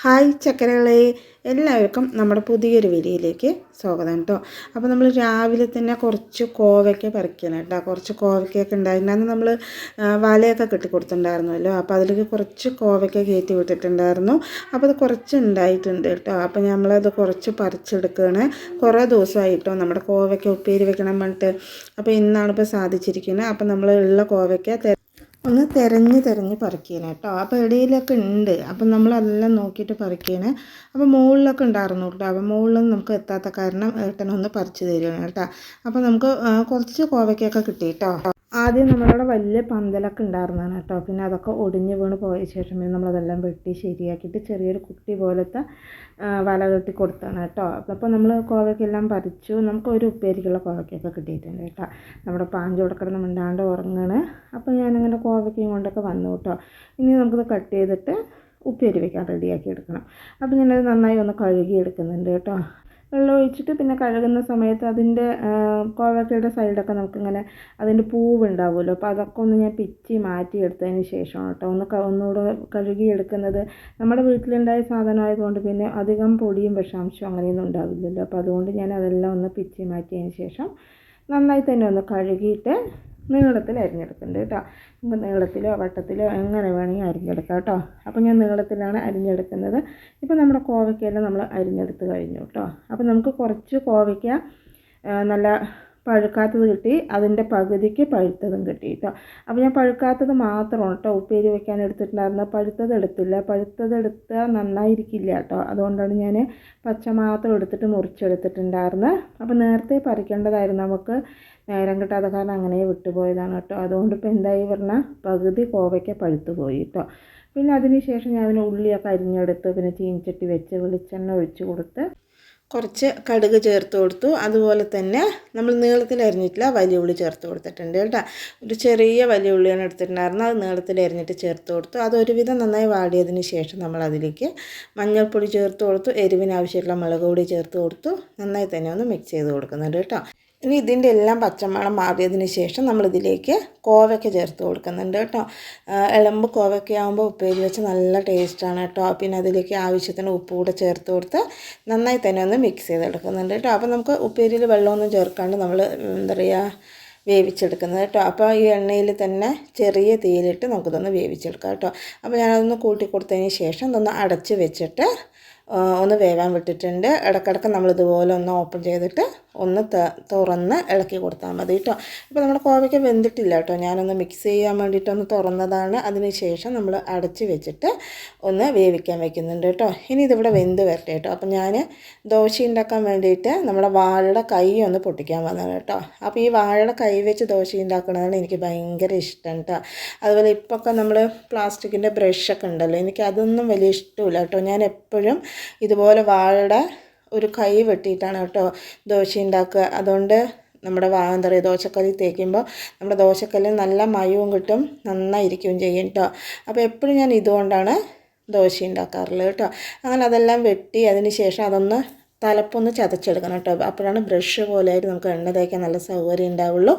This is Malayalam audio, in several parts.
ഹായ് ചക്കരകളെ എല്ലാവർക്കും നമ്മുടെ പുതിയൊരു വീഡിയോയിലേക്ക് സ്വാഗതം കേട്ടോ. അപ്പോൾ നമ്മൾ രാവിലെ തന്നെ കുറച്ച് കോവയ്ക്ക പറിക്കണം കേട്ടോ. കുറച്ച് കോവയ്ക്കൊക്കെ ഉണ്ടായിരുന്നു. നമ്മൾ വലയൊക്കെ കെട്ടി കൊടുത്തിട്ടുണ്ടായിരുന്നല്ലോ. അപ്പോൾ അതിലേക്ക് കുറച്ച് കോവയ്ക്ക കയറ്റി വിട്ടിട്ടുണ്ടായിരുന്നു. അപ്പോൾ അത് കുറച്ച് ഉണ്ടായിട്ടുണ്ട് കേട്ടോ. അപ്പോൾ നമ്മളത് കുറച്ച് പറിച്ചെടുക്കുകയാണ് കുറേ ദിവസമായിട്ടോ നമ്മുടെ കോവയ്ക്ക ഉപ്പേരി വെക്കണം പറഞ്ഞിട്ട്. അപ്പോൾ ഇന്നാണ് ഇപ്പോൾ സാധിച്ചിരിക്കുന്നത്. അപ്പോൾ നമ്മൾ ഉള്ള കോവയ്ക്ക ഒന്ന് തിരഞ്ഞ് തിരഞ്ഞ് പറിക്കണം കേട്ടോ അപ്പോൾ ഇടയിലൊക്കെ ഉണ്ട് അപ്പം അതെല്ലാം നോക്കിയിട്ട് പറിക്കണം അപ്പോൾ മുകളിലൊക്കെ ഉണ്ടായിരുന്നു കേട്ടോ അപ്പോൾ മുകളിലൊന്നും നമുക്ക് എത്താത്ത കാരണം ഏട്ടനൊന്ന് പറിച്ച് തരുവാണ് കേട്ടോ അപ്പോൾ നമുക്ക് കുറച്ച് കോവയ്ക്കൊക്കെ കിട്ടി കേട്ടോ ആദ്യം നമ്മളവിടെ വലിയ പന്തലൊക്കെ ഉണ്ടായിരുന്നതാണ് കേട്ടോ. പിന്നെ അതൊക്കെ ഒടിഞ്ഞ് വീണ് പോയ ശേഷം നമ്മളതെല്ലാം വെട്ടി ശരിയാക്കിയിട്ട് ചെറിയൊരു കുട്ടി പോലത്തെ വല കെട്ടി കൊടുത്താണ് കേട്ടോ. അപ്പോൾ നമ്മൾ കോവയ്ക്കെല്ലാം പറിച്ചു. നമുക്ക് ഒരു ഉപ്പേരിക്കുള്ള കോവയ്ക്കൊക്കെ കിട്ടിയിട്ടുണ്ട് കേട്ടോ. നമ്മുടെ പാഞ്ചോടെ കിടന്ന് മിണ്ടാണ്ട് ഉറങ്ങാണ്. അപ്പോൾ ഞാനിങ്ങനെ കോവയ്ക്കും കൊണ്ടൊക്കെ വന്നു കേട്ടോ. ഇനി നമുക്കിത് കട്ട് ചെയ്തിട്ട് ഉപ്പേരി വെക്കാൻ റെഡിയാക്കി എടുക്കണം. അപ്പോൾ ഞാനത് നന്നായി ഒന്ന് കഴുകി എടുക്കുന്നുണ്ട് കേട്ടോ. വെള്ളം ഒഴിച്ചിട്ട് പിന്നെ കഴുകുന്ന സമയത്ത് അതിന്റെ കോവക്കയുടെ സൈഡൊക്കെ നമുക്കിങ്ങനെ അതിന്റെ പൂവ് ഉണ്ടാവുമല്ലോ അപ്പോൾ അതൊക്കെ ഒന്ന് ഞാൻ പിച്ചി മാറ്റിയെടുത്തതിന് ശേഷമാണ് ശേഷം കേട്ടോ. ഒന്ന് ഒന്നുകൂടെ കഴുകിയെടുക്കുന്നത്. നമ്മുടെ വീട്ടിലുണ്ടായ സാധനമായതുകൊണ്ട് പിന്നെ അധികം പൊടിയും വിഷാംശവും അങ്ങനെയൊന്നും ഉണ്ടാവില്ലല്ലോ. അപ്പോൾ അതുകൊണ്ട് ഞാൻ അതെല്ലാം ഒന്ന് പിച്ചി മാറ്റിയതിന് ശേഷം നന്നായി തന്നെ ഒന്ന് കഴുകിയിട്ട് നീളത്തിൽ അരിഞ്ഞെടുക്കുന്നുണ്ട് കേട്ടോ നമുക്ക് നീളത്തിലോ വട്ടത്തിലോ എങ്ങനെ വേണമെങ്കിൽ അരിഞ്ഞെടുക്കാം കേട്ടോ. അപ്പോൾ ഞാൻ നീളത്തിലാണ് അരിഞ്ഞെടുക്കുന്നത്. ഇപ്പോൾ നമ്മുടെ കോവയ്ക്കയെല്ലാം നമ്മൾ അരിഞ്ഞെടുത്ത് കഴിഞ്ഞു കേട്ടോ അപ്പോൾ നമുക്ക് കുറച്ച് കോവയ്ക്ക നല്ല പഴുക്കാത്തത് കിട്ടി അതിന്റെ പകുതിക്ക് പഴുത്തതും കിട്ടി കേട്ടോ അപ്പോൾ ഞാൻ പഴുക്കാത്തത് മാത്രമാണ് കേട്ടോ ഉപ്പേരി വെക്കാൻ എടുത്തിട്ടുണ്ടായിരുന്നത്. പഴുത്തത് എടുത്തില്ല. പഴുത്തത് എടുത്താൽ നന്നായിരിക്കില്ല കേട്ടോ അതുകൊണ്ടാണ് ഞാൻ പച്ച മാത്രം എടുത്തിട്ട് മുറിച്ചെടുത്തിട്ടുണ്ടായിരുന്നത്. അപ്പോൾ നേരത്തെ പറിക്കേണ്ടതായിരുന്നു നമുക്ക്. നേരം കിട്ടാതെ കാരണം അങ്ങനെ വിട്ടുപോയതാണ് കേട്ടോ അതുകൊണ്ട് ഇപ്പോൾ എന്തായി പറഞ്ഞാൽ പകുതി കോവയ്ക്ക പഴുത്തു പോയി കേട്ടോ പിന്നെ അതിന് ശേഷം ഞാൻ ഉള്ളിയൊക്കെ അരിഞ്ഞെടുത്ത് പിന്നെ ചീനിച്ചട്ടി വെച്ച് വെളിച്ചെണ്ണ ഒഴിച്ച് കൊടുത്ത് കുറച്ച് കടുക് ചേർത്ത് കൊടുത്തു. അതുപോലെ തന്നെ നമ്മൾ നീളത്തിൽ അരിഞ്ഞിട്ടില്ല വലിയ ഉള്ളി ചേർത്ത് കൊടുത്തിട്ടുണ്ട് കേട്ടോ. ഒരു ചെറിയ വലിയ ഉള്ളിയാണ് എടുത്തിട്ടുണ്ടായിരുന്നത്. അത് നീളത്തിൽ അരിഞ്ഞിട്ട് ചേർത്ത് കൊടുത്തു. അതൊരുവിധം നന്നായി വാടിയതിന് ശേഷം നമ്മൾ അതിലേക്ക് മഞ്ഞൾപ്പൊടി ചേർത്ത് കൊടുത്തു. എരിവിന് ആവശ്യമുള്ള മുളക് പൊടി ചേർത്ത് കൊടുത്തു. നന്നായി തന്നെ ഒന്ന് മിക്സ് ചെയ്ത് കൊടുക്കുന്നുണ്ട് കേട്ടോ. ഇനി ഇതിന്റെ എല്ലാം പച്ചമണം മാറിയതിന് ശേഷം നമ്മളിതിലേക്ക് കോവയ്ക്ക ചേർത്ത് കൊടുക്കുന്നുണ്ട് കേട്ടോ. ഇളമ്പ് കോവയ്ക്ക ആകുമ്പോൾ ഉപ്പേരി വെച്ച് നല്ല ടേസ്റ്റാണ് കേട്ടോ. പിന്നെ അതിലേക്ക് ആവശ്യത്തിന് ഉപ്പ് കൂടെ ചേർത്ത് കൊടുത്ത് നന്നായി തന്നെ ഒന്ന് മിക്സ് ചെയ്തെടുക്കുന്നുണ്ട് കേട്ടോ. അപ്പോൾ നമുക്ക് ഉപ്പേരിയിൽ വെള്ളമൊന്നും ചേർക്കാണ്ട് നമ്മൾ എന്താ പറയുക വേവിച്ചെടുക്കുന്നത് കേട്ടോ. അപ്പോൾ ഈ എണ്ണയിൽ തന്നെ ചെറിയ തീയിലിട്ട് നമുക്കിതൊന്ന് വേവിച്ചെടുക്കാം കേട്ടോ. അപ്പോൾ ഞാനതൊന്ന് കൂട്ടി കൊടുത്തതിന് ശേഷം ഇതൊന്ന് അടച്ച് വെച്ചിട്ട് ഒന്ന് വേവാൻ വിട്ടിട്ടുണ്ട്. നമ്മൾ നമ്മളിതുപോലെ ഒന്ന് ഓപ്പൺ ചെയ്തിട്ട് ഒന്ന് തുറന്ന് ഇളക്കി കൊടുത്താൽ മതി കേട്ടോ. ഇപ്പോൾ നമ്മുടെ കോവയ്ക്ക് വെന്തിട്ടില്ല കേട്ടോ. ഞാനൊന്ന് മിക്സ് ചെയ്യാൻ വേണ്ടിയിട്ടൊന്ന് തുറന്നതാണ്. അതിന് ശേഷം നമ്മൾ അടച്ച് വെച്ചിട്ട് ഒന്ന് വേവിക്കാൻ വെക്കുന്നുണ്ട് കേട്ടോ. ഇനി ഇതിവിടെ വെന്ത് വരട്ടെ കേട്ടോ. അപ്പം ഞാൻ ദോശ ഉണ്ടാക്കാൻ വേണ്ടിയിട്ട് നമ്മുടെ വാഴയുടെ കൈ ഒന്ന് പൊട്ടിക്കാൻ വന്നതാണ് കേട്ടോ. അപ്പോൾ ഈ വാഴയുടെ കൈ വെച്ച് ദോശ ഉണ്ടാക്കണതാണ് എനിക്ക് ഭയങ്കര ഇഷ്ടം കേട്ടോ. അതുപോലെ ഇപ്പോഴൊക്കെ നമ്മൾ പ്ലാസ്റ്റിക്കിന്റെ ബ്രഷൊക്കെ ഉണ്ടല്ലോ. എനിക്ക് അതൊന്നും വലിയ ഇഷ്ടമില്ല കേട്ടോ. ഞാൻ എപ്പോഴും ഇതുപോലെ വാഴയുടെ ഒരു കൈ വെട്ടിയിട്ടാണ് കേട്ടോ ദോശ ഉണ്ടാക്കുക. അതുകൊണ്ട് നമ്മുടെ വാ എന്താ പറയുക ദോശക്കല്ലിൽ തേക്കുമ്പോൾ നമ്മുടെ ദോശക്കല്ലിൽ നല്ല മയവും കിട്ടും നന്നായിരിക്കും ചെയ്യും കേട്ടോ. അപ്പോൾ എപ്പോഴും ഞാൻ ഇതുകൊണ്ടാണ് ദോശ ഉണ്ടാക്കാറുള്ളത് കേട്ടോ. അങ്ങനെ അതെല്ലാം വെട്ടി അതിന് ശേഷം അതൊന്ന് തലപ്പൊന്ന് ചതച്ചെടുക്കണം കേട്ടോ. അപ്പോഴാണ് ബ്രഷ് പോലെയായിട്ട് നമുക്ക് എണ്ണ തേക്കാൻ നല്ല സൗകര്യം ഉണ്ടാവുള്ളൂ.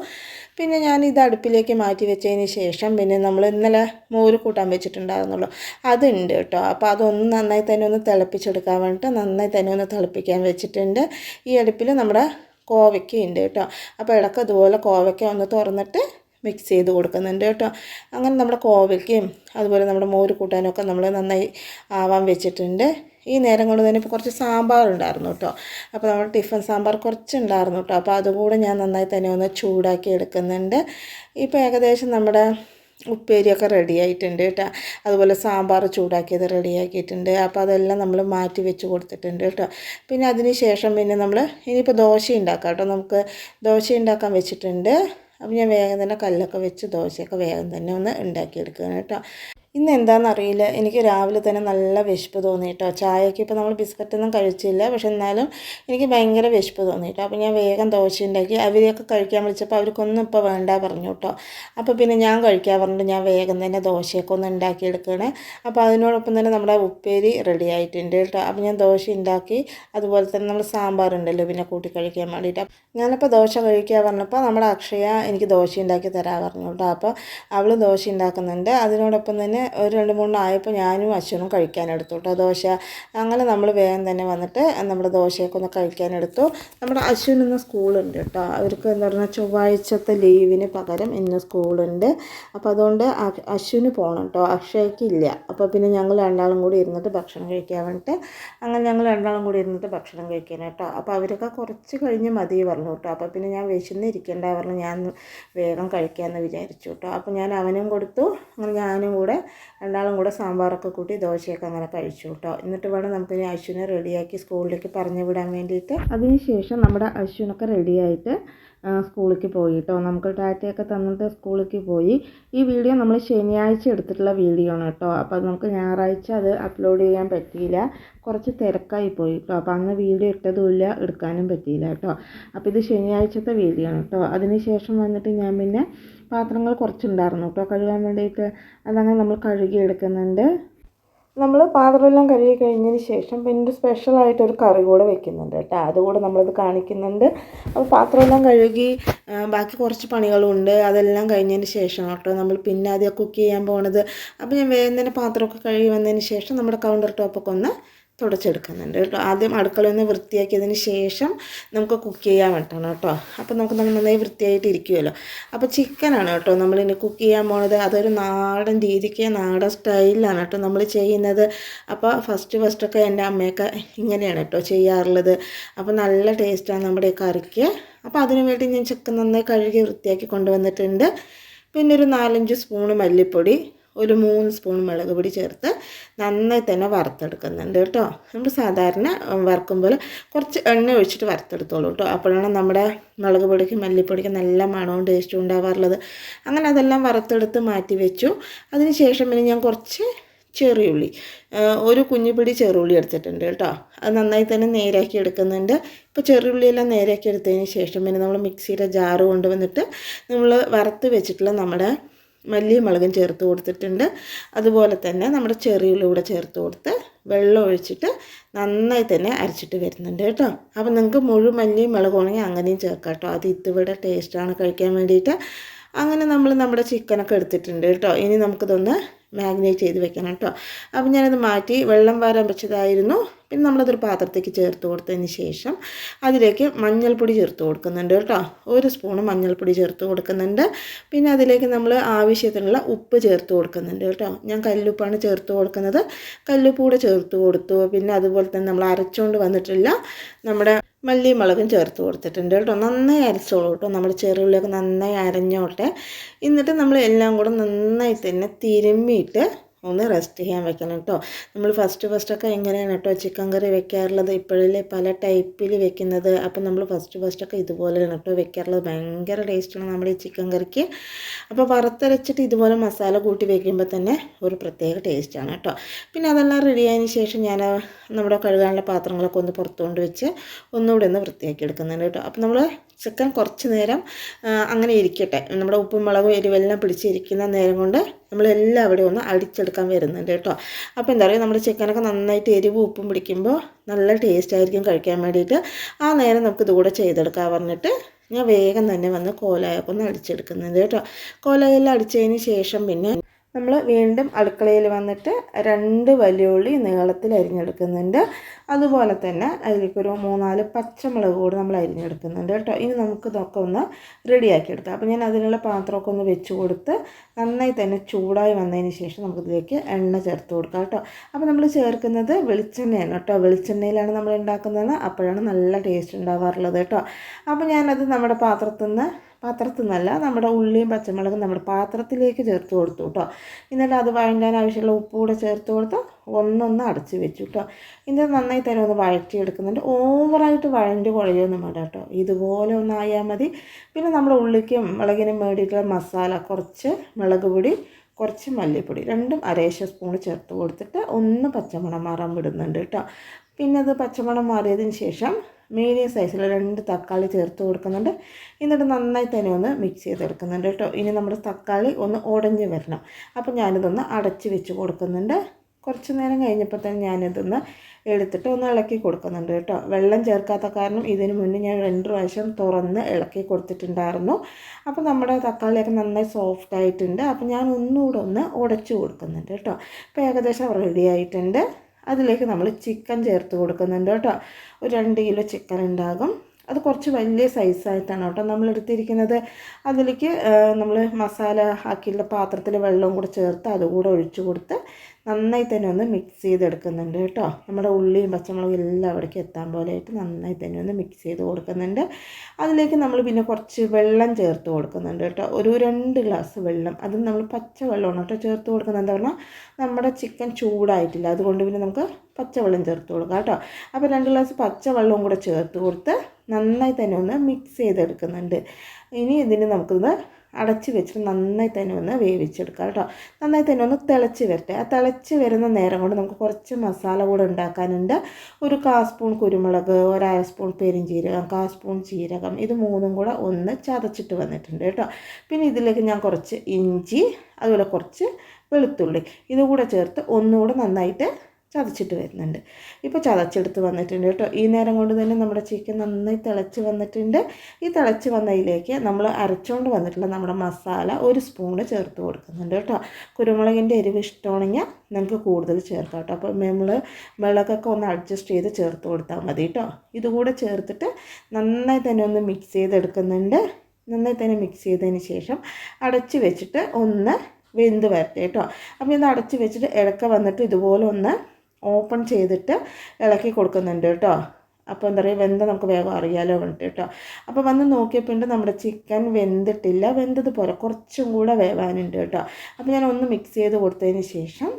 പിന്നെ ഞാൻ ഇത് അടുപ്പിലേക്ക് മാറ്റി വെച്ചതിന് ശേഷം പിന്നെ നമ്മൾ ഇന്നലെ മോര് കൂട്ടാൻ വെച്ചിട്ടുണ്ടായിരുന്നുള്ളൂ. അതുണ്ട് കേട്ടോ. അപ്പോൾ അതൊന്ന് നന്നായി തന്നെ ഒന്ന് തിളപ്പിച്ചെടുക്കാൻ വേണ്ടിയിട്ട് നന്നായി തന്നെ ഒന്ന് തിളപ്പിക്കാൻ വെച്ചിട്ടുണ്ട്. ഈ അടുപ്പിൽ നമ്മുടെ കോവയ്ക്ക ഉണ്ട് കേട്ടോ. അപ്പോൾ ഇടയ്ക്ക് അതുപോലെ കോവയ്ക്ക ഒന്ന് തുറന്നിട്ട് മിക്സ് ചെയ്ത് കൊടുക്കുന്നുണ്ട് കേട്ടോ. അങ്ങനെ നമ്മുടെ കോവയ്ക്കയും അതുപോലെ നമ്മുടെ മോര് കൂട്ടാനൊക്കെ നമ്മൾ നന്നായി ആവാൻ വെച്ചിട്ടുണ്ട്. ഈ നേരം കൊണ്ട് തന്നെ ഇപ്പോൾ കുറച്ച് സാമ്പാർ ഉണ്ടായിരുന്നു കേട്ടോ. അപ്പോൾ നമ്മുടെ ടിഫിൻ സാമ്പാർ കുറച്ച് ഉണ്ടായിരുന്നു കേട്ടോ അപ്പോൾ അതുകൂടെ ഞാൻ നന്നായി തന്നെ ഒന്ന് ചൂടാക്കി എടുക്കുന്നുണ്ട്. ഇപ്പോൾ ഏകദേശം നമ്മുടെ ഉപ്പേരിയൊക്കെ റെഡി ആയിട്ടുണ്ട് കേട്ടോ. അതുപോലെ സാമ്പാർ ചൂടാക്കിയത് റെഡി ആക്കിയിട്ടുണ്ട്. അപ്പോൾ അതെല്ലാം നമ്മൾ മാറ്റി വെച്ച് കൊടുത്തിട്ടുണ്ട് കേട്ടോ. പിന്നെ അതിന് ശേഷം പിന്നെ നമ്മൾ ഇനിയിപ്പോൾ ദോശ ഉണ്ടാക്കാം കേട്ടോ. നമുക്ക് ദോശ ഉണ്ടാക്കാൻ വെച്ചിട്ടുണ്ട്. അപ്പോൾ ഞാൻ വേഗം തന്നെ കല്ലൊക്കെ വെച്ച് ദോശയൊക്കെ വേഗം തന്നെ ഒന്ന് ഉണ്ടാക്കിയെടുക്കുകയാണ് കേട്ടോ. ഇന്ന് എന്താണെന്നറിയില്ല എനിക്ക് രാവിലെ തന്നെ നല്ല വിശപ്പ് തോന്നി കേട്ടോ ചായയ്ക്ക് ഇപ്പോൾ നമ്മൾ ബിസ്ക്കറ്റൊന്നും കഴിച്ചില്ല. പക്ഷെ എന്നാലും എനിക്ക് ഭയങ്കര വിശപ്പ് തോന്നി കേട്ടോ അപ്പോൾ ഞാൻ വേഗം ദോശ ഉണ്ടാക്കി. അവരെയൊക്കെ കഴിക്കാൻ വിളിച്ചപ്പോൾ അവർക്കൊന്നും ഇപ്പോൾ വേണ്ട പറഞ്ഞു കേട്ടോ. അപ്പോൾ പിന്നെ ഞാൻ കഴിക്കാൻ പറഞ്ഞിട്ട് ഞാൻ വേഗം തന്നെ ദോശയൊക്കെ ഒന്ന് ഉണ്ടാക്കിയെടുക്കുകയാണ് അപ്പോൾ അതിനോടൊപ്പം തന്നെ നമ്മുടെ ഉപ്പേരി റെഡി ആയിട്ടുണ്ട് കേട്ടോ. അപ്പോൾ ഞാൻ ദോശ ഉണ്ടാക്കി. അതുപോലെ തന്നെ നമ്മൾ സാമ്പാർ ഉണ്ടല്ലോ പിന്നെ കൂട്ടി കഴിക്കാൻ വേണ്ടിയിട്ട്. ഞാനിപ്പോൾ ദോശ കഴിക്കാൻ പറഞ്ഞപ്പോൾ നമ്മുടെ അക്ഷയ എനിക്ക് ദോശ ഉണ്ടാക്കി തരാൻ പറഞ്ഞു കേട്ടോ. അപ്പോൾ അവൾ ദോശ ഉണ്ടാക്കുന്നുണ്ട്. അതിനോടൊപ്പം തന്നെ പിന്നെ ഒരു രണ്ട് മൂന്നായപ്പോൾ ഞാനും അശ്വനും കഴിക്കാനെടുത്തു കേട്ടോ ദോശ. അങ്ങനെ നമ്മൾ വേഗം തന്നെ വന്നിട്ട് നമ്മുടെ ദോശയൊക്കെ ഒന്ന് കഴിക്കാനെടുത്തു. നമ്മുടെ അശ്വിന് ഇന്ന് സ്കൂളുണ്ട് കേട്ടോ. അവർക്ക് എന്താ പറയുക ചൊവ്വാഴ്ചത്തെ ലീവിന് പകരം ഇന്ന് സ്കൂളുണ്ട്. അപ്പോൾ അതുകൊണ്ട് അശ്വിന് പോകണം കേട്ടോ. അക്ഷയ്ക്ക് ഇല്ല. അപ്പോൾ പിന്നെ ഞങ്ങൾ രണ്ടാളും കൂടി ഇരുന്നിട്ട് ഭക്ഷണം കഴിക്കാൻ വേണ്ടിയിട്ട് അങ്ങനെ ഞങ്ങൾ രണ്ടാളും കൂടി ഇരുന്നിട്ട് ഭക്ഷണം കഴിക്കാൻ കേട്ടോ. അപ്പോൾ അവരൊക്കെ കുറച്ച് കഴിഞ്ഞ് മതി പറഞ്ഞു കേട്ടോ. അപ്പോൾ പിന്നെ ഞാൻ വിശന്നിരിക്കേണ്ട പറഞ്ഞു ഞാൻ വേഗം കഴിക്കാമെന്ന് വിചാരിച്ചു കേട്ടോ. അപ്പോൾ ഞാൻ അവനും കൊടുത്തു. അങ്ങനെ ഞാനും കൂടെ രണ്ടാളും കൂടെ സാമ്പാറൊക്കെ കൂട്ടി ദോശയൊക്കെ അങ്ങനെ കഴിച്ചു കേട്ടോ. എന്നിട്ട് വേണം നമുക്ക് ഇനി അശ്വിനെ റെഡിയാക്കി സ്കൂളിലേക്ക് പറഞ്ഞു വിടാൻ വേണ്ടിയിട്ട്. അതിനുശേഷം നമ്മുടെ അശ്വിനൊക്കെ റെഡിയായിട്ട് സ്കൂളിലേക്ക് പോയി കേട്ടോ. നമുക്ക് ടാറ്റയൊക്കെ തന്നിട്ട് സ്കൂളിലേക്ക് പോയി. ഈ വീഡിയോ നമ്മൾ ശനിയാഴ്ച എടുത്തിട്ടുള്ള വീഡിയോ ആണ് കേട്ടോ. അപ്പോൾ നമുക്ക് ഞായറാഴ്ച അത് അപ്ലോഡ് ചെയ്യാൻ പറ്റിയില്ല. കുറച്ച് തിരക്കായി പോയി കേട്ടോ. അപ്പോൾ അന്ന് വീഡിയോ ഇട്ടതുമില്ല എടുക്കാനും പറ്റിയില്ല കേട്ടോ. അപ്പോൾ ഇത് ശനിയാഴ്ചത്തെ വീഡിയോ ആണ് കേട്ടോ. അതിന് ശേഷം വന്നിട്ട് ഞാൻ പിന്നെ പാത്രങ്ങൾ കുറച്ചുണ്ടായിരുന്നു കേട്ടോ. കഴുകാൻ വേണ്ടിയിട്ട് അതങ്ങനെ നമ്മൾ കഴുകി എടുക്കുന്നുണ്ട് നമ്മൾ പാത്രമെല്ലാം കഴുകി കഴിഞ്ഞതിന് ശേഷം പിന്നെ സ്പെഷ്യലായിട്ട് ഒരു കറി കൂടെ വെക്കുന്നുണ്ട് കേട്ടോ. അതുകൂടെ നമ്മളത് കാണിക്കുന്നുണ്ട്. അപ്പോൾ പാത്രമെല്ലാം കഴുകി ബാക്കി കുറച്ച് പണികളുണ്ട്. അതെല്ലാം കഴിഞ്ഞതിന് ശേഷം കേട്ടോ നമ്മൾ പിന്നെ ആദ്യം കുക്ക് ചെയ്യാൻ പോണത്. അപ്പോൾ ഞാൻ വേഗം തന്നെ പാത്രമൊക്കെ കഴുകി വന്നതിന് ശേഷം നമ്മുടെ കൗണ്ടർ ടോപ്പൊക്കെ ഒന്ന് തുടച്ചെടുക്കുന്നുണ്ട്. കേട്ടോ. ആദ്യം അടുക്കള ഒന്ന് വൃത്തിയാക്കിയതിന് ശേഷം നമുക്ക് കുക്ക് ചെയ്യാൻ പറ്റണം കേട്ടോ. അപ്പോൾ നമുക്ക് നന്നായി വൃത്തിയായിട്ട് ഇരിക്കുമല്ലോ അപ്പോൾ ചിക്കനാണ് കേട്ടോ നമ്മളിനി കുക്ക് ചെയ്യാൻ പോണത്. അതൊരു നാടൻ രീതിക്ക് നാടൻ സ്റ്റൈലിലാണ് കേട്ടോ നമ്മൾ ചെയ്യുന്നത്. അപ്പോൾ ഫസ്റ്റ് ഫസ്റ്റൊക്കെ എന്റെ അമ്മയൊക്കെ ഇങ്ങനെയാണ് കേട്ടോ ചെയ്യാറുള്ളത്. അപ്പോൾ നല്ല ടേസ്റ്റാണ് നമ്മുടെ കറിക്ക്. അപ്പോൾ അതിനു വേണ്ടി ഞാൻ ചിക്കൻ നന്നായി കഴുകി വൃത്തിയാക്കി കൊണ്ടുവന്നിട്ടുണ്ട്. പിന്നെ ഒരു നാലഞ്ച് സ്പൂണ് മല്ലിപ്പൊടി. ഒരു മൂന്ന് സ്പൂൺ മുളക് പൊടി ചേർത്ത് നന്നായി തന്നെ വറുത്തെടുക്കുന്നുണ്ട് കേട്ടോ. നമ്മൾ സാധാരണ വറുക്കുമ്പോൾ കുറച്ച് എണ്ണ ഒഴിച്ചിട്ട് വറുത്തെടുത്തോളൂ കേട്ടോ. അപ്പോഴാണ് നമ്മുടെ മുളക് പൊടിക്ക് മല്ലിപ്പൊടിക്ക് നല്ല മണവും ടേസ്റ്റും ഉണ്ടാവാറുള്ളത്. അങ്ങനെ അതെല്ലാം വറുത്തെടുത്ത് മാറ്റി വെച്ചു. അതിന് ശേഷം പിന്നെ ഞാൻ കുറച്ച് ചെറിയുള്ളി ഒരു കുഞ്ഞുപിടി ചെറുള്ളി എടുത്തിട്ടുണ്ട് കേട്ടോ. അത് നന്നായി തന്നെ നേരാക്കി എടുക്കുന്നുണ്ട്. ഇപ്പോൾ ചെറുള്ളിയെല്ലാം നേരാക്കി എടുത്തതിന് ശേഷം പിന്നെ നമ്മൾ മിക്സിയുടെ ജാറ് കൊണ്ടുവന്നിട്ട് നമ്മൾ വറുത്ത് വെച്ചിട്ടുള്ള നമ്മുടെ മല്ലിയും മുളകും ചേർത്ത് കൊടുത്തിട്ടുണ്ട്. അതുപോലെ തന്നെ നമ്മുടെ ചെറിയുള്ളി കൂടെ ചേർത്ത് കൊടുത്ത് വെള്ളം ഒഴിച്ചിട്ട് നന്നായി തന്നെ അരച്ചിട്ട് വരുന്നുണ്ട് കേട്ടോ. അപ്പോൾ നിങ്ങൾക്ക് മുഴുവൻ മല്ലിയും മുളകും അങ്ങനെയും ചേർക്കാം കേട്ടോ. അത് ഇതുവിടെ ടേസ്റ്റാണ് കഴിക്കാൻ വേണ്ടിയിട്ട്. അങ്ങനെ നമ്മൾ നമ്മുടെ ചിക്കനൊക്കെ എടുത്തിട്ടുണ്ട് കേട്ടോ. ഇനി നമുക്കിതൊന്ന് മാഗ്നേറ്റ് ചെയ്ത് വെക്കണം കേട്ടോ. അപ്പം ഞാനത് മാറ്റി വെള്ളം വാരാൻ വെച്ചതായിരുന്നു. പിന്നെ നമ്മളതൊരു പാത്രത്തേക്ക് ചേർത്ത് കൊടുത്തതിന് ശേഷം അതിലേക്ക് മഞ്ഞൾപ്പൊടി ചേർത്ത് കൊടുക്കുന്നുണ്ട് കേട്ടോ. ഒരു സ്പൂണ് മഞ്ഞൾപ്പൊടി ചേർത്ത് കൊടുക്കുന്നുണ്ട്. പിന്നെ അതിലേക്ക് നമ്മൾ ആവശ്യത്തിനുള്ള ഉപ്പ് ചേർത്ത് കൊടുക്കുന്നുണ്ട് കേട്ടോ. ഞാൻ കല്ലുപ്പാണ് ചേർത്ത് കൊടുക്കുന്നത്. കല്ലുപ്പ് കൂടെ ചേർത്ത് കൊടുത്തു. പിന്നെ അതുപോലെ തന്നെ നമ്മൾ അരച്ചുകൊണ്ട് വന്നിട്ടില്ല. നമ്മുടെ മല്ലി മുളകും ചേർത്ത് കൊടുത്തിട്ടുണ്ട് കേട്ടോ. നന്നായി അരച്ചോളൂ കേട്ടോ. നമ്മുടെ ചെറുള്ളിയൊക്കെ നന്നായി അരഞ്ഞോട്ടെ. എന്നിട്ട് നമ്മൾ എല്ലാം കൂടെ നന്നായി തന്നെ തിരുമ്മിയിട്ട് ഒന്ന് റെസ്റ്റ് ചെയ്യാൻ വെക്കണം കേട്ടോ നമ്മൾ ഫസ്റ്റ് ഫസ്റ്റൊക്കെ എങ്ങനെയാണ് കേട്ടോ ചിക്കൻ കറി വെക്കാറുള്ളത്? ഇപ്പോഴല്ലേ പല ടൈപ്പിൽ വെക്കുന്നത്. അപ്പം നമ്മൾ ഫസ്റ്റ് ഫസ്റ്റൊക്കെ ഇതുപോലെയാണ് കേട്ടോ വെക്കാറുള്ളത്. ഭയങ്കര ടേസ്റ്റാണ് നമ്മുടെ ഈ ചിക്കൻ കറിക്ക്. അപ്പോൾ വറുത്തരച്ചിട്ട് ഇതുപോലെ മസാല കൂട്ടി വെക്കുമ്പോൾ തന്നെ ഒരു പ്രത്യേക ടേസ്റ്റാണ് കേട്ടോ പിന്നെ അതെല്ലാം റെഡി ആയതിന് ശേഷം ഞാൻ നമ്മുടെ കഴുകാനുള്ള പാത്രങ്ങളൊക്കെ ഒന്ന് പുറത്തുകൊണ്ട് വെച്ച് ഒന്നുകൂടെ ഒന്ന് വൃത്തിയാക്കി എടുക്കുന്നുണ്ട് കേട്ടോ അപ്പോൾ നമ്മൾ ചിക്കൻ കുറച്ച് നേരം അങ്ങനെ ഇരിക്കട്ടെ. നമ്മുടെ ഉപ്പും മുളകും എരിവെല്ലാം പിടിച്ചിരിക്കുന്ന നേരം കൊണ്ട് നമ്മളെല്ലാം അവിടെ ഒന്ന് അടിച്ചെടുക്കാൻ വരുന്നുണ്ട് കേട്ടോ. അപ്പോൾ എന്താ പറയുക നമ്മുടെ ചിക്കനൊക്കെ നന്നായിട്ട് എരിവും ഉപ്പും പിടിക്കുമ്പോൾ നല്ല ടേസ്റ്റ് ആയിരിക്കും കഴിക്കാൻ വേണ്ടിയിട്ട്. ആ നേരം നമുക്ക് ഇതുകൂടെ ചെയ്തെടുക്കാൻ പറഞ്ഞിട്ട് ഞാൻ വേഗം തന്നെ വന്ന് കോലായൊക്കെ ഒന്ന് അടിച്ചെടുക്കുന്നുണ്ട് കേട്ടോ. കോലായെല്ലാം അടിച്ചതിന് ശേഷം പിന്നെ നമ്മൾ വീണ്ടും അടുക്കളയിൽ വന്നിട്ട് രണ്ട് വലിയ ഉള്ളി നീളത്തിൽ അരിഞ്ഞെടുക്കുന്നുണ്ട്. അതുപോലെ തന്നെ അതിലേക്കൊരു മൂന്നാൽ പച്ചമുളക് കൂടി നമ്മൾ അരിഞ്ഞെടുക്കുന്നുണ്ട് കേട്ടോ. ഇനി നമുക്ക് ഇതൊക്കെ ഒന്ന് റെഡിയാക്കി എടുക്കാം. അപ്പോൾ ഞാൻ അതിനുള്ള പാത്രമൊക്കെ ഒന്ന് വെച്ച് കൊടുത്ത് നന്നായി തന്നെ ചൂടായി വന്നതിന് ശേഷം നമുക്കിതിലേക്ക് എണ്ണ ചേർത്ത് കൊടുക്കാം കേട്ടോ. അപ്പോൾ നമ്മൾ ചേർക്കുന്നത് വെളിച്ചെണ്ണയാണ് കേട്ടോ. വെളിച്ചെണ്ണയിലാണ് നമ്മൾ ഉണ്ടാക്കുന്നത് അപ്പോഴാണ് നല്ല ടേസ്റ്റ് ഉണ്ടാവാറുള്ളത് കേട്ടോ. അപ്പോൾ ഞാനത് നമ്മുടെ പാത്രത്തിൽ നിന്ന് പാത്രത്തിൽ നിന്നല്ല നമ്മുടെ ഉള്ളിയും പച്ചമുളകും നമ്മുടെ പാത്രത്തിലേക്ക് ചേർത്ത് കൊടുത്തു കേട്ടോ എന്നിട്ട് അത് വഴണ്ടാൻ ആവശ്യമുള്ള ഉപ്പ് കൂടെ ചേർത്ത് കൊടുത്ത് ഒന്നൊന്ന് അടച്ച് വെച്ചു കേട്ടോ എന്നിട്ട് നന്നായി തന്നെ ഒന്ന് വഴറ്റിയെടുക്കുന്നുണ്ട്. ഓവറായിട്ട് വഴണ്ട് കുഴയൊന്നും വേണ്ട കേട്ടോ ഇതുപോലെ ഒന്ന് ആയാൽ മതി. പിന്നെ നമ്മുടെ ഉള്ളിക്കും മുളകിനും വേണ്ടിയിട്ടുള്ള മസാല കുറച്ച് മുളക് പൊടി കുറച്ച് മല്ലിപ്പൊടി രണ്ടും അരേശ സ്പൂൺ ചേർത്ത് കൊടുത്തിട്ട് ഒന്ന് പച്ചമണം മാറാൻ വിടുന്നുണ്ട് കേട്ടോ പിന്നെ അത് പച്ചമണം മാറിയതിന് ശേഷം മീഡിയം സൈസിൽ രണ്ട് തക്കാളി ചേർത്ത് കൊടുക്കുന്നുണ്ട്. എന്നിട്ട് നന്നായി തന്നെ ഒന്ന് മിക്സ് ചെയ്തെടുക്കുന്നുണ്ട് കേട്ടോ. ഇനി നമ്മുടെ തക്കാളി ഒന്ന് ഉടഞ്ഞ് വരണം. അപ്പോൾ ഞാനിതൊന്ന് അടച്ച് വെച്ച് കൊടുക്കുന്നുണ്ട്. കുറച്ച് നേരം കഴിഞ്ഞപ്പോൾ തന്നെ ഞാനിതൊന്ന് എടുത്തിട്ട് ഒന്ന് ഇളക്കി കൊടുക്കുന്നുണ്ട് കേട്ടോ. വെള്ളം ചേർക്കാത്ത കാരണം ഇതിന് മുന്നേ ഞാൻ രണ്ട് പ്രാവശ്യം തുറന്ന് ഇളക്കി കൊടുത്തിട്ടുണ്ടായിരുന്നു. അപ്പോൾ നമ്മുടെ തക്കാളിയൊക്കെ നന്നായി സോഫ്റ്റ് ആയിട്ടുണ്ട്. അപ്പോൾ ഞാൻ ഒന്നുകൂടെ ഒന്ന് ഉടച്ചു കൊടുക്കുന്നുണ്ട് കേട്ടോ. അപ്പോൾ ഏകദേശം റെഡി ആയിട്ടുണ്ട്. അതിലേക്ക് നമ്മൾ ചിക്കൻ ചേർത്ത് കൊടുക്കുന്നുണ്ട് കേട്ടോ. ഒരു രണ്ട് കിലോ ചിക്കൻ ഉണ്ടാകും. അത് കുറച്ച് വലിയ സൈസായിട്ടാണ് കേട്ടോ നമ്മൾ എടുത്തിരിക്കുന്നത്. അതിലേക്ക് നമ്മൾ മസാല ആക്കിയുള്ള പാത്രത്തിൽ വെള്ളവും കൂടെ ചേർത്ത് അതുകൂടെ ഒഴിച്ചു കൊടുത്ത് നന്നായി തന്നെ ഒന്ന് മിക്സ് ചെയ്തെടുക്കുന്നുണ്ട് കേട്ടോ. നമ്മുടെ ഉള്ളിയും പച്ചമുളകും എല്ലാം അവിടേക്ക് എത്താൻ പോലെയായിട്ട് നന്നായി തന്നെ ഒന്ന് മിക്സ് ചെയ്ത് കൊടുക്കുന്നുണ്ട്. അതിലേക്ക് നമ്മൾ പിന്നെ കുറച്ച് വെള്ളം ചേർത്ത് കൊടുക്കുന്നുണ്ട് കേട്ടോ. ഒരു രണ്ട് ഗ്ലാസ് വെള്ളം. അത് നമ്മൾ പച്ച വെള്ളമാണ് കേട്ടോ ചേർത്ത് കൊടുക്കുന്നത്. എന്താ പറഞ്ഞാൽ നമ്മുടെ ചിക്കൻ ചൂടായിട്ടില്ല. അതുകൊണ്ട് പിന്നെ നമുക്ക് പച്ചവെള്ളം ചേർത്ത് കൊടുക്കാം കേട്ടോ. അപ്പോൾ രണ്ട് ഗ്ലാസ് പച്ചവെള്ളവും കൂടെ ചേർത്ത് കൊടുത്ത് നന്നായി തന്നെ ഒന്ന് മിക്സ് ചെയ്തെടുക്കുന്നുണ്ട്. ഇനി ഇതിന് നമുക്കൊന്ന് അടച്ച് വെച്ചിട്ട് നന്നായി തന്നെ ഒന്ന് വേവിച്ചെടുക്കാം കേട്ടോ. നന്നായി തന്നെ ഒന്ന് തിളച്ച് വരട്ടെ. ആ തിളച്ച് വരുന്ന നേരം കൊണ്ട് നമുക്ക് കുറച്ച് മസാല കൂടെ ഉണ്ടാക്കാനുണ്ട്. ഒരു കാ സ്പൂൺ കുരുമുളക് ഒരര സ്പൂൺ പെരിഞ്ചീരകം കാ സ്പൂൺ ജീരകം ഇത് മൂന്നും കൂടെ ഒന്ന് ചതച്ചിട്ട് വന്നിട്ടുണ്ട് കേട്ടോ. പിന്നെ ഇതിലേക്ക് ഞാൻ കുറച്ച് ഇഞ്ചി അതുപോലെ കുറച്ച് വെളുത്തുള്ളി ഇതുകൂടെ ചേർത്ത് ഒന്നുകൂടെ നന്നായിട്ട് ചതച്ചിട്ട് വരുന്നുണ്ട്. ഇപ്പോൾ ചതച്ചെടുത്ത് വന്നിട്ടുണ്ട് കേട്ടോ. ഈ നേരം കൊണ്ട് തന്നെ നമ്മുടെ ചിക്കൻ നന്നായി തിളച്ച് വന്നിട്ടുണ്ട്. ഈ തിളച്ച് വന്നതിലേക്ക് നമ്മൾ അരച്ചുകൊണ്ട് വന്നിട്ടുള്ള നമ്മുടെ മസാല ഒരു സ്പൂണ് ചേർത്ത് കൊടുക്കുന്നുണ്ട് കേട്ടോ. കുരുമുളകിന്റെ എരിവ് ഇഷ്ടമാണെങ്കിൽ നിങ്ങൾക്ക് കൂടുതൽ ചേർക്കാം കേട്ടോ. അപ്പോൾ നമ്മൾ മുളകൊക്കെ ഒന്ന് അഡ്ജസ്റ്റ് ചെയ്ത് ചേർത്ത് കൊടുത്താൽ മതി കേട്ടോ. ഇതുകൂടെ ചേർത്തിട്ട് നന്നായി തന്നെ ഒന്ന് മിക്സ് ചെയ്തെടുക്കുന്നുണ്ട്. നന്നായി തന്നെ മിക്സ് ചെയ്തതിന് ശേഷം അടച്ച് വെച്ചിട്ട് ഒന്ന് വെന്ത് വരട്ടെ കേട്ടോ. അപ്പോൾ ഇത് അടച്ച് വെച്ചിട്ട് ഇടയ്ക്ക് വന്നിട്ട് ഇതുപോലെ ഒന്ന് ഓപ്പൺ ചെയ്തിട്ട് ഇളക്കി കൊടുക്കുന്നുണ്ട് കേട്ടോ. അപ്പോൾ എന്താ പറയുക വെന്ത നമുക്ക് വേഗം അറിയാലോ വേണ്ടിട്ട് കേട്ടോ. അപ്പോൾ വന്ന് നോക്കിയപ്പോൾ നമ്മുടെ ചിക്കൻ വെന്തിട്ടില്ല. വെന്തതുപോലെ കുറച്ചും കൂടെ വേവാനുണ്ട് കേട്ടോ. അപ്പോൾ ഞാൻ ഒന്ന് മിക്സ് ചെയ്ത് കൊടുത്തതിന് ശേഷം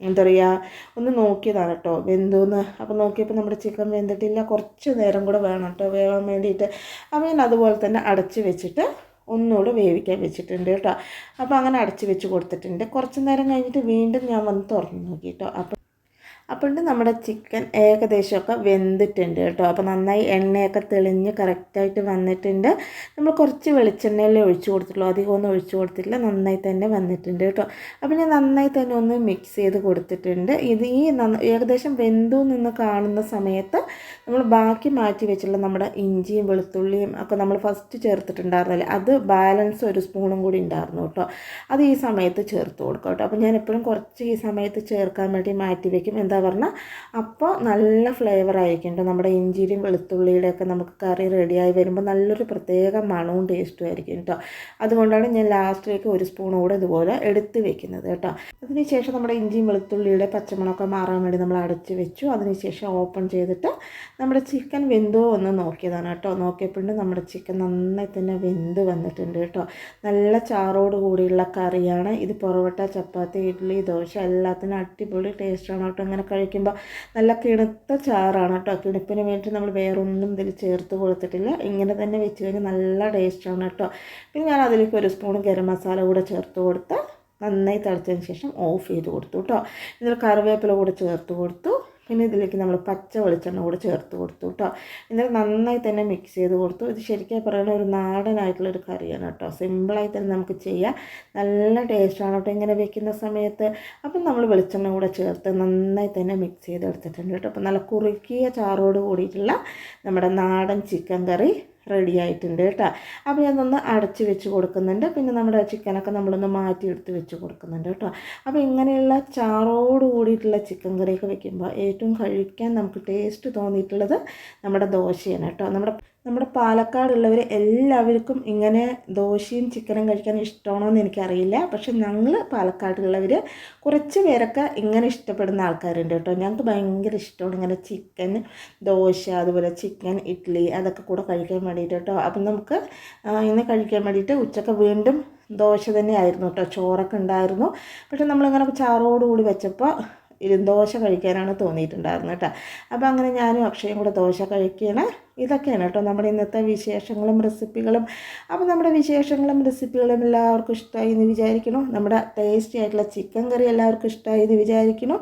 എന്താ പറയുക ഒന്ന് നോക്കിയതാണ് കേട്ടോ വെന്തുന്ന്. അപ്പോൾ നോക്കിയപ്പോൾ നമ്മുടെ ചിക്കൻ വെന്തിട്ടില്ല. കുറച്ച് നേരം കൂടെ വേണം കേട്ടോ വേവാൻ വേണ്ടിയിട്ട്. അപ്പോൾ ഞാൻ അതുപോലെ തന്നെ അടച്ച് വെച്ചിട്ട് ഒന്നുകൂടെ വേവിക്കാൻ വെച്ചിട്ടുണ്ട് കേട്ടോ. അപ്പോൾ അങ്ങനെ അടച്ച് വെച്ച് കൊടുത്തിട്ടുണ്ട്. കുറച്ച് നേരം കഴിഞ്ഞിട്ട് വീണ്ടും ഞാൻ വന്ന് തുറന്ന് നോക്കി കേട്ടോ. അപ്പോൾ അപ്പോൾ നമ്മുടെ ചിക്കൻ ഏകദേശമൊക്കെ വെന്തിട്ടുണ്ട് കേട്ടോ. അപ്പോൾ നന്നായി എണ്ണയൊക്കെ തെളിഞ്ഞ് കറക്റ്റായിട്ട് വന്നിട്ടുണ്ട്. നമ്മൾ കുറച്ച് വെളിച്ചെണ്ണയിലേ ഒഴിച്ചു അധികം ഒന്നും ഒഴിച്ചു കൊടുത്തിട്ടില്ല. നന്നായി തന്നെ വന്നിട്ടുണ്ട് കേട്ടോ. അപ്പോൾ ഞാൻ നന്നായി തന്നെ ഒന്ന് മിക്സ് ചെയ്ത് കൊടുത്തിട്ടുണ്ട്. ഇത് ഈ ഏകദേശം വെന്തു നിന്ന് കാണുന്ന സമയത്ത് നമ്മൾ ബാക്കി മാറ്റി വെച്ചുള്ള നമ്മുടെ ഇഞ്ചിയും വെളുത്തുള്ളിയും ഒക്കെ നമ്മൾ ഫസ്റ്റ് ചേർത്തിട്ടുണ്ടായിരുന്നില്ലേ അത് ബാലൻസ് ഒരു സ്പൂണും കൂടി ഉണ്ടായിരുന്നു കേട്ടോ. അത് ഈ സമയത്ത് ചേർത്ത് കൊടുക്കാം കേട്ടോ. അപ്പോൾ ഞാൻ എപ്പോഴും കുറച്ച് ഈ സമയത്ത് ചേർക്കാൻ വേണ്ടി മാറ്റി വയ്ക്കും എന്താ എന്താ പറഞ്ഞാൽ അപ്പോൾ നല്ല ഫ്ലേവർ ആയിരിക്കും നമ്മുടെ ഇഞ്ചിയുടെയും വെളുത്തുള്ളിയുടെ ഒക്കെ നമുക്ക് കറി റെഡിയായി വരുമ്പോൾ നല്ലൊരു പ്രത്യേക മണവും ടേസ്റ്റും ആയിരിക്കും കേട്ടോ അതുകൊണ്ടാണ് ഞാൻ ലാസ്റ്റിലേക്ക് ഒരു സ്പൂൺ കൂടെ ഇതുപോലെ എടുത്ത് വെക്കുന്നത് കേട്ടോ അതിനുശേഷം നമ്മുടെ ഇഞ്ചിയും വെളുത്തുള്ളിയുടെ പച്ചമണമൊക്കെ മാറാൻ വേണ്ടി നമ്മൾ അടച്ച് വെച്ചു. അതിനുശേഷം ഓപ്പൺ ചെയ്തിട്ട് നമ്മുടെ ചിക്കൻ വെന്തോ ഒന്ന് നോക്കിയതാണ് കേട്ടോ നോക്കിയപ്പോഴും നമ്മുടെ ചിക്കൻ നന്നായി തന്നെ വെന്ത് വന്നിട്ടുണ്ട് കേട്ടോ നല്ല ചാറോട് കൂടിയുള്ള കറിയാണ്. ഇത് പൊറോട്ട ചപ്പാത്തി ഇഡ്ഡലി ദോശ എല്ലാത്തിനും അടിപൊളി ടേസ്റ്റാണ് കേട്ടോ ഇങ്ങനെ കഴിക്കുമ്പോൾ നല്ല കിണുത്ത ചാറാണ് കേട്ടോ കിണുപ്പിന് വേണ്ടി നമ്മൾ വേറൊന്നും ഇതിൽ ചേർത്ത് കൊടുത്തിട്ടില്ല. ഇങ്ങനെ തന്നെ വെച്ച് കഴിഞ്ഞാൽ നല്ല ടേസ്റ്റാണ് കേട്ടോ പിന്നെ ഞാൻ അതിലേക്ക് ഒരു സ്പൂൺ ഗരം മസാല കൂടെ ചേർത്ത് കൊടുത്ത് നന്നായി തിളച്ചതിന് ശേഷം ഓഫ് ചെയ്ത് കൊടുത്തു കേട്ടോ ഇതിൽ കറിവേപ്പില കൂടെ ചേർത്ത് കൊടുത്തു. പിന്നെ ഇതിലേക്ക് നമ്മൾ പച്ച വെളിച്ചെണ്ണ കൂടെ ചേർത്ത് കൊടുത്തു കേട്ടോ എന്നിട്ട് നന്നായി തന്നെ മിക്സ് ചെയ്ത് കൊടുത്തു. ഇത് ശരിക്കും പറയുന്ന ഒരു നാടനായിട്ടുള്ളൊരു കറിയാണ് കേട്ടോ സിമ്പിളായി തന്നെ നമുക്ക് ചെയ്യാം. നല്ല ടേസ്റ്റാണ് കേട്ടോ ഇങ്ങനെ വെക്കുന്ന സമയത്ത്. അപ്പം നമ്മൾ വെളിച്ചെണ്ണ കൂടെ ചേർത്ത് നന്നായി തന്നെ മിക്സ് ചെയ്ത് എടുത്തിട്ടുണ്ട് കേട്ടോ അപ്പം നല്ല കുറുക്കിയ ചാറോട് കൂടിയിട്ടുള്ള നമ്മുടെ നാടൻ ചിക്കൻ കറി റെഡി ആയിട്ടുണ്ട് കേട്ടോ. അപ്പോൾ ഞാനൊന്ന് അടച്ച് വെച്ച് കൊടുക്കുന്നുണ്ട്. പിന്നെ നമ്മുടെ ചിക്കനൊക്കെ നമ്മളൊന്ന് മാറ്റി എടുത്ത് വെച്ച് കൊടുക്കുന്നുണ്ട് കേട്ടോ. അപ്പോൾ ഇങ്ങനെയുള്ള ചാറോട് കൂടിയിട്ടുള്ള ചിക്കൻ കറിയൊക്കെ വെക്കുമ്പോൾ ഏറ്റവും കഴിക്കാൻ നമുക്ക് ടേസ്റ്റ് തോന്നിയിട്ടുള്ളത് നമ്മുടെ ദോശയാണ് കേട്ടോ. നമ്മുടെ നമ്മുടെ പാലക്കാടുള്ളവർ എല്ലാവർക്കും ഇങ്ങനെ ദോശയും ചിക്കനും കഴിക്കാൻ ഇഷ്ടമാണോ എന്ന് എനിക്കറിയില്ല. പക്ഷെ ഞങ്ങൾ പാലക്കാടുള്ളവർ കുറച്ച് പേരൊക്കെ ഇങ്ങനെ ഇഷ്ടപ്പെടുന്ന ആൾക്കാരുണ്ട് കേട്ടോ. ഞങ്ങൾക്ക് ഭയങ്കര ഇഷ്ടമാണ് ഇങ്ങനെ ചിക്കൻ ദോശ അതുപോലെ ചിക്കൻ ഇഡ്ഡലി അതൊക്കെ കൂടെ കഴിക്കാൻ വേണ്ടിയിട്ട് കേട്ടോ. അപ്പം നമുക്ക് ഇന്ന് കഴിക്കാൻ വേണ്ടിയിട്ട് ഉച്ചയ്ക്ക് വീണ്ടും ദോശ തന്നെയായിരുന്നു കേട്ടോ. ചോറൊക്കെ ഉണ്ടായിരുന്നു. പക്ഷെ നമ്മളിങ്ങനെ ചാറോടുകൂടി വെച്ചപ്പോൾ ദോശ കഴിക്കാനാണ് തോന്നിയിട്ടുണ്ടായിരുന്നത് കേട്ടോ. അപ്പോൾ അങ്ങനെ ഞാനും അക്ഷയും കൂടെ ദോശ കഴിക്കുകയാണ് ഇതൊക്കെയാണ് കേട്ടോ നമ്മുടെ ഇന്നത്തെ വിശേഷങ്ങളും റെസിപ്പികളും. അപ്പോൾ നമ്മുടെ വിശേഷങ്ങളും റെസിപ്പികളും എല്ലാവർക്കും ഇഷ്ടമായി എന്ന് വിചാരിക്കണം നമ്മുടെ ടേസ്റ്റി ആയിട്ടുള്ള ചിക്കൻ കറി എല്ലാവർക്കും ഇഷ്ടമായി എന്ന് വിചാരിക്കണം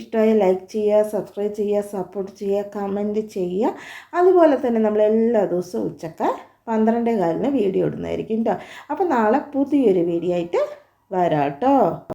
ഇഷ്ടമായി ലൈക്ക് ചെയ്യുക സബ്സ്ക്രൈബ് ചെയ്യുക സപ്പോർട്ട് ചെയ്യുക കമന്റ് ചെയ്യുക. അതുപോലെ തന്നെ നമ്മൾ എല്ലാ ദിവസവും ഉച്ചയ്ക്ക് പന്ത്രണ്ടേ കാലിന് വീഡിയോ ഇടുന്നതായിരിക്കും കേട്ടോ. അപ്പോൾ നാളെ പുതിയൊരു വീഡിയോ ആയിട്ട് വരാം കേട്ടോ.